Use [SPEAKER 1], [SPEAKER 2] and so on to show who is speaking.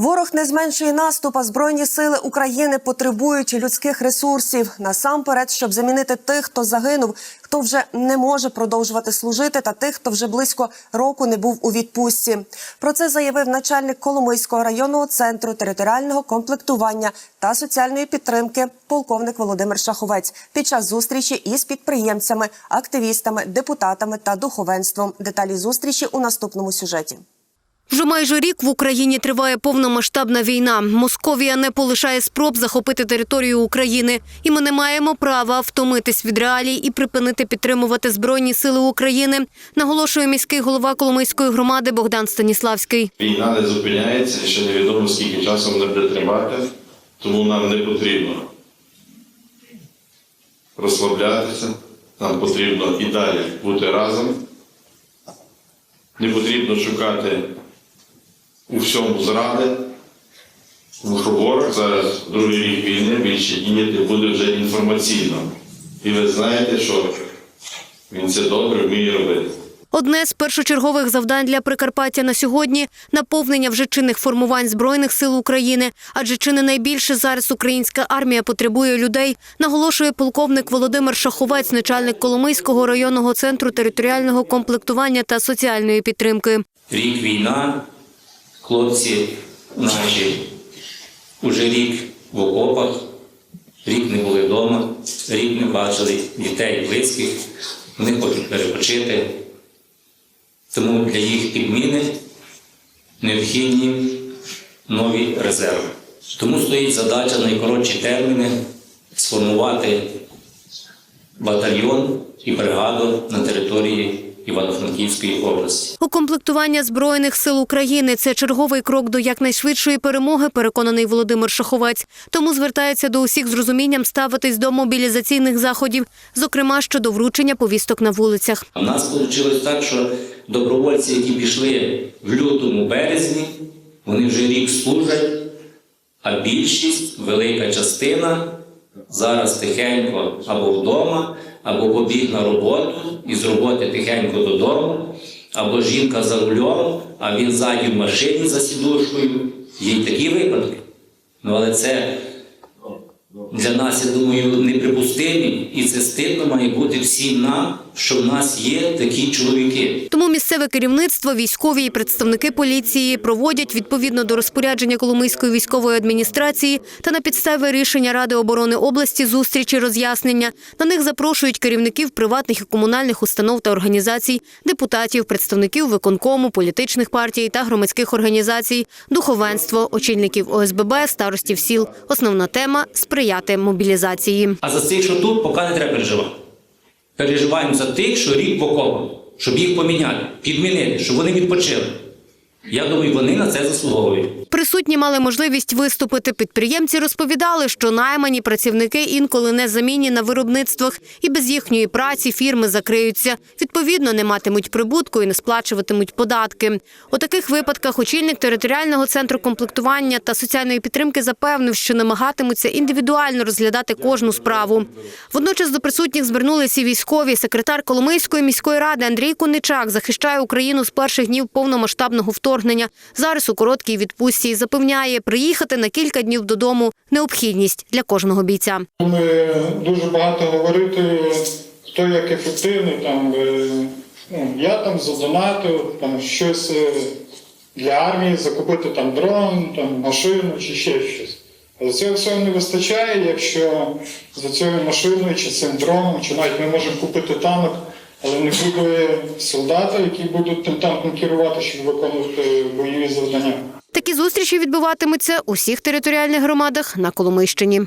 [SPEAKER 1] Ворог не зменшує наступ, а збройні сили України потребують людських ресурсів насамперед, щоб замінити тих, хто загинув, хто вже не може продовжувати служити, та тих, хто вже близько року не був у відпустці. Про це заявив начальник Коломийського районного центру територіального комплектування та соціальної підтримки полковник Володимир Шаховець під час зустрічі із підприємцями, активістами, депутатами та духовенством. Деталі зустрічі у наступному сюжеті.
[SPEAKER 2] Вже майже рік в Україні триває повномасштабна війна. Московія не полишає спроб захопити територію України, і ми не маємо права втомитись від реалій і припинити підтримувати збройні сили України. Наголошує міський голова Коломийської громади Богдан Станіславський.
[SPEAKER 3] Війна не зупиняється, ще невідомо скільки часу вона буде тривати, тому нам не потрібно розслаблятися, нам потрібно і далі бути разом. Не потрібно шукати у всьому зради. Ворог зараз другий рік війни більше діяти буде вже інформаційно. І ви знаєте, що він це добре вміє робити.
[SPEAKER 2] Одне з першочергових завдань для Прикарпаття на сьогодні наповнення вже чинних формувань збройних сил України. Адже чи не найбільше зараз українська армія потребує людей, наголошує полковник Володимир Шаховець, начальник Коломийського районного центру територіального комплектування та соціальної підтримки.
[SPEAKER 4] Рік війна, хлопці наші уже рік в окопах, рік не були вдома, рік не бачили дітей близьких, вони хочуть перепочити. Тому для їх підміни необхідні нові резерви. Тому стоїть задача найкоротші терміни сформувати батальйон і бригаду на території Івано-Франківської області.
[SPEAKER 2] Укомплектування збройних сил України це черговий крок до якнайшвидшої перемоги. Переконаний Володимир Шаховець. Тому звертається до усіх з розумінням ставитись до мобілізаційних заходів, зокрема щодо вручення повісток на вулицях.
[SPEAKER 4] У нас вийшло так, що добровольці, які пішли в лютому березні, вони вже рік служать, а більшість, велика частина зараз тихенько або вдома, або побіг на роботу і з роботи тихенько додому, або жінка за рулем, а він ззаді в машині за сідушкою. Є такі випадки. Ну, але це для нас, я думаю, неприпустимі, і це стидно має бути всім нам, що в нас є такі чоловіки.
[SPEAKER 2] Тому місцеве керівництво, військові і представники поліції проводять відповідно до розпорядження Коломийської військової адміністрації та на підставі рішення Ради оборони області зустрічі роз'яснення. На них запрошують керівників приватних і комунальних установ та організацій, депутатів, представників виконкому, політичних партій та громадських організацій, духовенство, очільників ОСББ, старостів сіл. Основна тема сприяти мобілізації.
[SPEAKER 4] А за цих, що тут, поки не треба переживати. Переживаємо за тих, що рік в окопах, щоб їх поміняти, підмінити, щоб вони відпочили. Я думаю, вони на це заслуговують.
[SPEAKER 2] Присутні мали можливість виступити. Підприємці розповідали, що наймані працівники інколи не замінні на виробництвах, і без їхньої праці фірми закриються. Відповідно, не матимуть прибутку і не сплачуватимуть податки. У таких випадках очільник територіального центру комплектування та соціальної підтримки запевнив, що намагатимуться індивідуально розглядати кожну справу. Водночас до присутніх звернулися військові. Секретар Коломийської міської ради Андрій Куничак захищає Україну з перших днів повномасштабного вторгнення. Зараз у короткій відпустці і запевняє, приїхати на кілька днів додому необхідність для кожного бійця.
[SPEAKER 5] Ми дуже багато говорити, хто як ефективний. Там, е, ну, я там задонатив, там щось е, для армії, закупити там дрон, там, машину чи ще щось. Але цього всього не вистачає, якщо за цією машиною чи цим дроном, чи навіть ми можемо купити танк, але не буде солдата, які будуть тим танком керувати, щоб виконувати бойові завдання.
[SPEAKER 2] Такі зустрічі відбуватимуться у всіх територіальних громадах на Коломийщині.